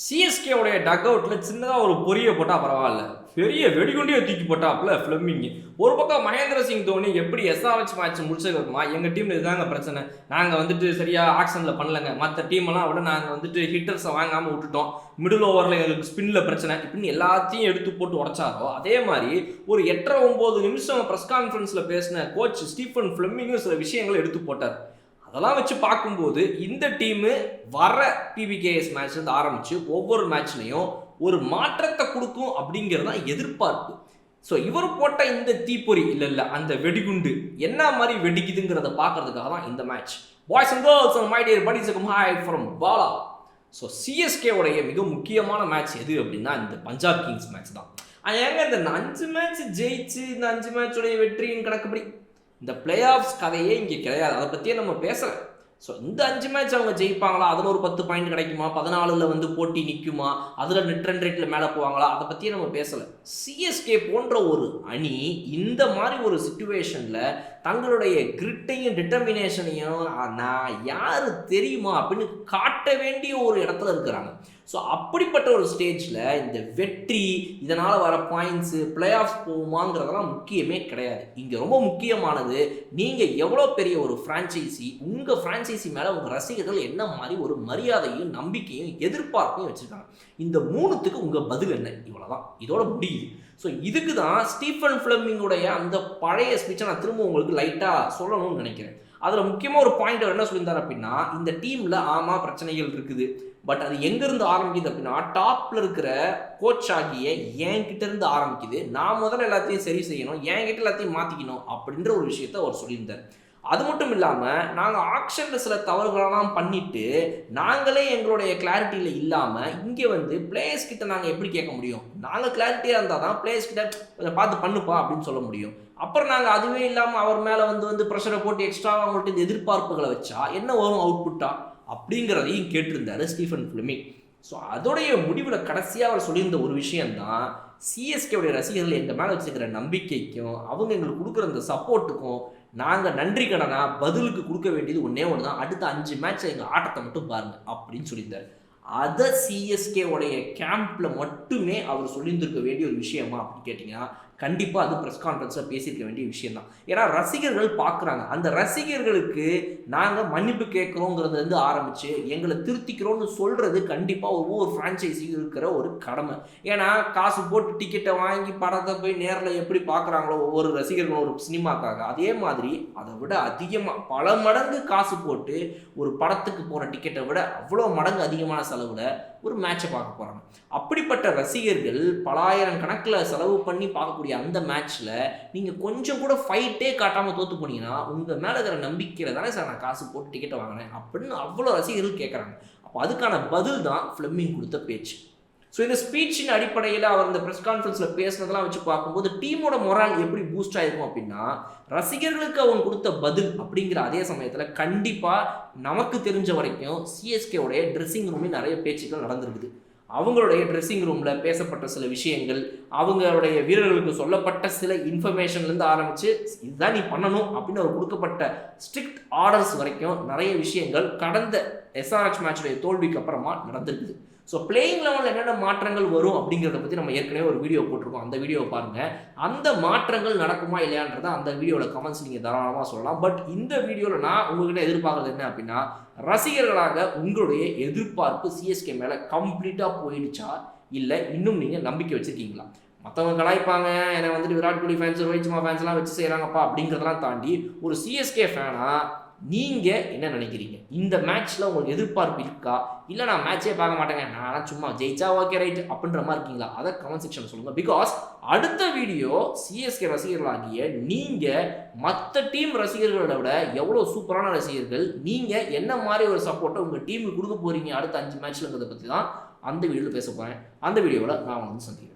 சிஎஸ்கேவுடைய டக் அவுட்டில் சின்னதாக ஒரு பொரிய போட்டால் பரவாயில்ல. பெரிய வெடிகுண்டியை தூக்கி போட்டாப்புல ஃப்ளெமிங் ஒரு பக்கம் மகேந்திர சிங் தோனி எப்படி எஸ்ஆர்ஹெச் மேட்ச் முடிச்சதுமா எங்கள் டீமில் இதுதாங்க பிரச்சனை. நாங்கள் வந்துட்டு சரியாக ஆக்ஷனில் பண்ணலங்க. மற்ற டீமெல்லாம் விட நாங்கள் வந்துட்டு ஹிட்டர்ஸை வாங்காமல் விட்டுட்டோம். மிடில் ஓவரில் எங்களுக்கு ஸ்பின்னில் பிரச்சனை. இப்படின்னு எல்லாத்தையும் எடுத்து போட்டு உடச்சாரோ அதே மாதிரி ஒரு எட்டரை ஒம்பது நிமிஷம் ப்ரெஸ் கான்ஃபரன்ஸில் பேசின கோச் ஸ்டீஃபன் ஃபிளம்மிங்கும் சில விஷயங்களை எடுத்து போட்டார். அதெல்லாம் வச்சு பார்க்கும்போது இந்த டீமு வர பிபிகேஎஸ் மேட்ச்லேருந்து ஆரம்பித்து ஒவ்வொரு மேட்ச்லையும் ஒரு மாற்றத்தை கொடுக்கும் அப்படிங்கிறது தான் எதிர்பார்ப்பு. ஸோ இவர் போட்ட இந்த தீப்பொறி இல்லை இல்லை அந்த வெடிகுண்டு என்ன மாதிரி வெடிக்குதுங்கிறத பார்க்கறதுக்காக தான் இந்த match boys and girls and my dear buddies hi from Bala so சிஎஸ்கேவுடைய மிக முக்கியமான மேட்ச் எது அப்படின்னா இந்த பஞ்சாப் கிங்ஸ் மேட்ச் தான். அது ஏங்க இந்த அஞ்சு மேட்ச் ஜெயிச்சு இந்த அஞ்சு மேட்சுடைய வெற்றியின் கணக்குப்படி இந்த பிளே ஆஃப்ஸ் கதையே இங்கே கிடையாது. அதை பற்றியே நம்ம பேசலை. ஸோ இந்த அஞ்சு மேட்ச் அவங்க ஜெயிப்பாங்களா? அதில் ஒரு பத்து பாயிண்ட் கிடைக்குமா? பதினாலில் வந்து போட்டி நிற்குமா அதில் நெட் ரன் ரேட்டில் மேலே போவாங்களா? அதை பற்றியே நம்ம பேசலை. சிஎஸ்கே போன்ற ஒரு அணி இந்த மாதிரி ஒரு சுச்சுவேஷனில் தங்களுடைய கிரிட்டையும் டிட்டர்மினேஷனையும் நான் யார் தெரியுமா? அப்படின்னு காட்ட வேண்டிய ஒரு இடத்துல இருக்கிறாங்க. ஸோ அப்படிப்பட்ட ஒரு ஸ்டேஜில் இந்த வெற்றி இதனால் வர பாயிண்ட்ஸு பிளே ஆஃப் போகுமாங்கிறதெல்லாம் முக்கியமே கிடையாது. இங்கே ரொம்ப முக்கியமானது நீங்கள் எவ்வளோ பெரிய ஒரு ஃப்ரான்ச்சைசி உங்கள் ஃப்ரான்ச்சைசி மேலே உங்கள் ரசிகர்கள் என்ன மாதிரி ஒரு மரியாதையும் நம்பிக்கையும் எதிர்பார்ப்பையும் வச்சுருக்காங்க. இந்த மூணுத்துக்கு உங்கள் பதில் என்ன? இவ்வளோதான் இதோட முடியுது. ஸோ இதுக்கு தான் ஸ்டீஃபன் ஃபிளமிங்குடைய அந்த பழைய ஸ்பீச்சை நான் திரும்ப உங்களுக்கு லைட்டாக சொல்லணும்னு நினைக்கிறேன். அதில் முக்கியமாக ஒரு பாயிண்ட் அவர் என்ன சொல்லியிருந்தார் அப்படின்னா இந்த டீமில் ஆமாம் பிரச்சனைகள் இருக்குது. பட் அது எங்கேருந்து ஆரம்பிக்குது அப்படின்னா டாப்பில் இருக்கிற கோச் ஆகிய என்கிட்ட இருந்து ஆரம்பிக்குது. நான் முதல்ல எல்லாத்தையும் சரி செய்யணும் என்கிட்ட எல்லாத்தையும் மாற்றிக்கணும் அப்படின்ற ஒரு விஷயத்த அவர் சொல்லியிருந்தார். அது மட்டும் இல்லாமல் நாங்கள் ஆக்ஷனில் சில தவறுகளெல்லாம் பண்ணிவிட்டு நாங்களே எங்களுடைய கிளாரிட்டியில் இல்லாமல் இங்கே வந்து பிளேயர்ஸ் கிட்ட நாங்கள் எப்படி கேட்க முடியும்? நாங்கள் கிளாரிட்டியாக இருந்தால் தான் பிளேயர்ஸ் கிட்ட கொஞ்சம் பார்த்து பண்ணுப்பா அப்படின்னு சொல்ல முடியும். அப்புறம் நாங்கள் அதுவே இல்லாமல் அவர் மேலே வந்து வந்து ப்ரெஷரை போட்டு எக்ஸ்ட்ராவாக அவங்கள்ட்ட இந்த எதிர்பார்ப்புகளை வச்சா என்ன வரும் அவுட்புட்டா அப்படிங்கிறதையும் கேட்டிருந்தாரு ஸ்டீஃபன் ஃபிலிமிங் ஸோ அதோடைய முடிவில் கடைசியாக அவர் சொல்லியிருந்த ஒரு விஷயந்தான் சிஎஸ்கேவுடைய ரசிகர்கள் எங்கள் மேலே வச்சுக்கிற நம்பிக்கைக்கும் அவங்க எங்களுக்கு கொடுக்குற அந்த சப்போர்ட்டுக்கும் நாங்கள் நன்றி கடனா பதிலுக்கு கொடுக்க வேண்டியது ஒன்றே ஒன்று தான் அடுத்த அஞ்சு மேட்ச் எங்கள் ஆட்டத்தை மட்டும் பாருங்கள் அப்படின்னு சொல்லியிருந்தார். அதை சிஎஸ்கே உடைய கேம்பில் மட்டுமே அவர் சொல்லியிருந்திருக்க வேண்டிய ஒரு விஷயமா அப்படின்னு கேட்டிங்கன்னா கண்டிப்பாக அது ப்ரெஸ் கான்ஃபரன்ஸில் பேசியிருக்க வேண்டிய விஷயம் தான் ஏன்னா ரசிகர்கள் பார்க்குறாங்க. அந்த ரசிகர்களுக்கு நாங்கள் மன்னிப்பு கேட்குறோங்கிறதுலேருந்து ஆரம்பித்து எங்களை திருத்திக்கிறோம்னு சொல்கிறது கண்டிப்பாக ஒவ்வொரு ஃப்ரான்ச்சைஸியும் இருக்கிற ஒரு கடமை. ஏன்னா காசு போட்டு டிக்கெட்டை வாங்கி படத்தை போய் நேரில் எப்படி பார்க்குறாங்களோ ஒவ்வொரு ரசிகர்களும் ஒரு சினிமாக்காக அதே மாதிரி அதை விட அதிகமாக பல மடங்கு காசு போட்டு ஒரு படத்துக்கு போகிற டிக்கெட்டை விட அவ்வளோ மடங்கு அதிகமான செலவில் ஒரு மேட்சை பார்க்க போகிறாங்க அப்படிப்பட்ட ரசிகர்கள் பலாயிரம் கணக்கில் செலவு பண்ணி பார்க்கக்கூடிய அந்த மேட்ச்சில் நீங்கள் கொஞ்சம் கூட ஃபைட்டே காட்டாமல் தோற்று போனீங்கன்னா உங்கள் மேலே இருக்கிற நம்பிக்கையில் தானே சார் நான் காசு போட்டு டிக்கெட்டை வாங்கினேன் அப்படின்னு அவ்வளோ ரசிகர்கள் கேட்குறாங்க அப்போ அதுக்கான பதில் தான் ஃபிளமிங் கொடுத்த பேச்சு. ஸோ இந்த ஸ்பீச்சின் அடிப்படையில் அவர் இந்த ப்ரெஸ் கான்ஃபரன்ஸில் பேசுனதெல்லாம் வச்சு பார்க்கும்போது டீமோட மொரால் எப்படி பூஸ்ட் ஆயிருக்கும் அப்படின்னா ரசிகர்களுக்கு அவன் கொடுத்த பதில் அப்படிங்கிற அதே சமயத்தில் கண்டிப்பாக நமக்கு தெரிஞ்ச வரைக்கும் சிஎஸ்கேவுடைய ட்ரெஸ்ஸிங் ரூமில் நிறைய பேச்சுக்கள் நடந்திருக்குது. அவங்களுடைய ட்ரெஸ்ஸிங் ரூமில் பேசப்பட்ட சில விஷயங்கள் அவங்களுடைய வீரர்களுக்கு சொல்லப்பட்ட சில இன்ஃபர்மேஷன்லேருந்து ஆரம்பித்து இதுதான் நீ பண்ணணும் அப்படின்னு அவர் கொடுக்கப்பட்ட ஸ்ட்ரிக்ட் ஆர்டர்ஸ் வரைக்கும் நிறைய விஷயங்கள் கடந்த எஸ்ஆர்ஹெச் மேட்சுடைய தோல்விக்கு அப்புறமா நடந்திருக்குது. ஸோ பிளேயிங் லெவலில் என்னென்ன மாற்றங்கள் வரும் அப்படிங்கிறத பற்றி நம்ம ஏற்கனவே ஒரு வீடியோ போட்டிருக்கோம். அந்த வீடியோவை பாருங்கள் அந்த மாற்றங்கள் நடக்குமா இல்லையான்றத அந்த வீடியோவில் கமெண்ட்ஸ் நீங்கள் தாராளமாக சொல்லலாம். பட் இந்த வீடியோவில் நான் உங்ககிட்ட எதிர்பார்க்குறது என்ன அப்படின்னா ரசிகர்களாக உங்களுடைய எதிர்பார்ப்பு சிஎஸ்கே மேலே கம்ப்ளீட்டாக போயிடுச்சா? இல்லை இன்னும் நீங்கள் நம்பிக்கை வச்சுருக்கீங்களா? மற்றவங்க கலாய்ப்பாங்க. என்னை வந்துட்டு விராட் கோலி ஃபேன்ஸ் ரோஹித் சர்மா ஃபேன்ஸ்லாம் வச்சு செய்கிறாங்கப்பா அப்படிங்கிறதெல்லாம் தாண்டி ஒரு சிஎஸ்கே ஃபேனாக நீங்கள் என்ன நினைக்கிறீங்க? இந்த மேட்ச்சில் உங்களுக்கு எதிர்பார்ப்பு இருக்கா? இல்லை நான் மேட்ச்சே பார்க்க மாட்டேங்க. நான் சும்மா ஜெயிச்சா ஓகே ரைட் அப்படின்ற மாதிரி இருக்கீங்களா? அதை கமெண்ட் செக்ஷன் சொல்லுங்கள் பிகாஸ் அடுத்த வீடியோ சிஎஸ்கே ரசிகர்களாகிய நீங்கள் மற்ற டீம் ரசிகர்களை விட எவ்வளோ சூப்பரான ரசிகர்கள் நீங்கள் என்ன மாதிரி ஒரு சப்போர்ட்டை உங்கள் டீமுக்கு கொடுக்க போகிறீங்க அடுத்த அஞ்சு மேட்ச்லங்கிறத பற்றி தான் அந்த வீடியோவில் பேச போகிறேன் அந்த வீடியோவில் நான் வந்து சந்திக்கிறேன்.